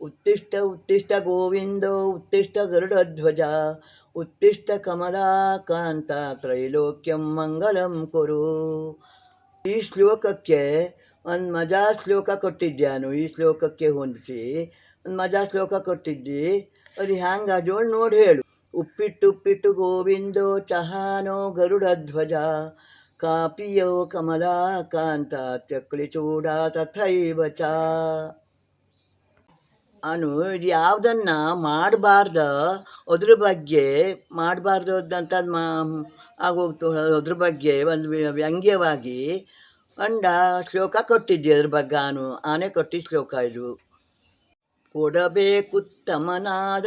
ಉತ್ತಿಷ್ಟ ಉತ್ತಿಷ್ಟ ಗೋವಿಂದೋ ಉತ್ತಿಷ್ಟ ಗರುಡಧ್ವಜ ಉತ್ತಿಷ್ಟ ಕಮಲಾಕಾಂತ ತ್ರೈಲೋಕ್ಯಂ ಮಂಗಳಂ ಕುರು ಈ ಶ್ಲೋಕಕ್ಕೆ ಒಂದು ಮಜಾ ಶ್ಲೋಕ ಕೊಟ್ಟಿದ್ಯಾನು ಈ ಶ್ಲೋಕಕ್ಕೆ ಹೊಂದಿಸಿ ಒಂದು ಮಜಾ ಶ್ಲೋಕ ಕೊಟ್ಟಿದ್ದಿ ಅದು ಹ್ಯಾಂಗ ಜೋಳು ನೋಡಿ ಹೇಳು ಉಪ್ಪಿಟ್ಟು ಉಪ್ಪಿಟ್ಟು ಗೋವಿಂದೋ ಚಹಾನೋ ಗರುಡಧ್ವಜ ಕಾಪಿಯೋ ಕಮಲಾಕಾಂತ ಚಕ್ಲಿ ಚೂಡ ತಥೈವ ಅವನು ಇದು ಯಾವುದನ್ನ ಮಾಡಬಾರ್ದ, ಅದ್ರ ಬಗ್ಗೆ ಮಾಡಬಾರ್ದು ಅಂತ ಮಾ, ಆಗೋಗ್ತು. ಅದ್ರ ಬಗ್ಗೆ ಒಂದು ವ್ಯ- ವ್ಯಂಗ್ಯವಾಗಿ ಅಂಡ ಶ್ಲೋಕ ಕೊಟ್ಟಿದ್ದೆ ಅದ್ರ ಬಗ್ಗೆ ಅವನು ಆನೆ ಕೊಟ್ಟಿದ್ದ ಶ್ಲೋಕ ಇದು. ಕೊಡಬೇಕುತ್ತಮನಾದ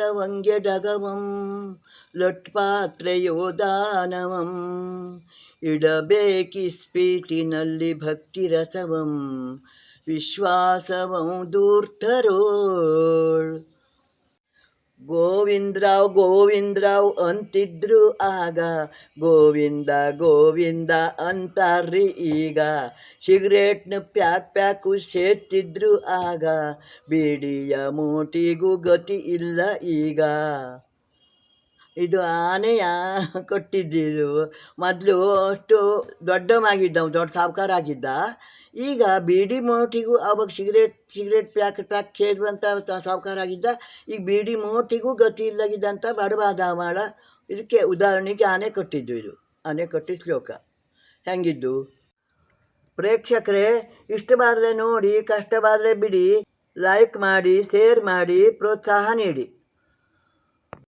ಜಗವಂ, ಲೊಟ್ಪಾತ್ರೆಯೋ ದಾನವಂ, ಇಡಬೇಕಿಸ್ಪೀಟಿನಲ್ಲಿ ಭಕ್ತಿ ರಸವಂ ವಿಶ್ವಾಸವಂ ದೂರ್ತರೋಳ್ ಗೋವಿಂದ್ರಾವ್ ಗೋವಿಂದ್ರಾವ್ ಅಂತಿದ್ರು ಆಗ. ಗೋವಿಂದ ಗೋವಿಂದ ಅಂತಾರ್ರಿ ಈಗ. ಸಿಗರೇಟ್ನ ಪ್ಯಾಕ್ ಪ್ಯಾಕು ಸೇರ್ತಿದ್ರು ಆಗ. ಬೀಡಿಯ ಮೂಟಿಗೂ ಗತಿ ಇಲ್ಲ ಈಗ. ಇದು ಆನೆಯ ಕೊಟ್ಟಿದ್ದಿದ್ದು ಮೊದಲು ಅಷ್ಟು ದೊಡ್ಡವಾಗಿದ್ದ ದೊಡ್ಡ ಸಾವುಕಾರ ಆಗಿದ್ದ ಈಗ ಬೀಡಿ ಮೋಟಿಗೂ ಅವಾಗ ಸಿಗರೇಟ್ ಸಿಗರೇಟ್ ಪ್ಯಾಕ್ ಪ್ಯಾಕ್ ಸೇರುವಂಥ ಸಾವುಕಾರ ಆಗಿದ್ದ, ಈಗ ಬೀಡಿ ಮೋಟಿಗೂ ಗತಿ ಇಲ್ಲಗಿದ್ದಂಥ ಬಡವಾದ ಮಾಡ ಇದಕ್ಕೆ ಉದಾಹರಣೆಗೆ ಆನೆ ಕೊಟ್ಟಿದ್ದು ಇದು. ಆನೆ ಕೊಟ್ಟಿದ್ದ ಶ್ಲೋಕ. ಹೆಂಗಿದ್ದು? ಪ್ರೇಕ್ಷಕರೇ, ಇಷ್ಟವಾದರೆ ನೋಡಿ, ಕಷ್ಟವಾದರೆ ಬಿಡಿ ಲೈಕ್ ಮಾಡಿ ಶೇರ್ ಮಾಡಿ, ಪ್ರೋತ್ಸಾಹ ನೀಡಿ.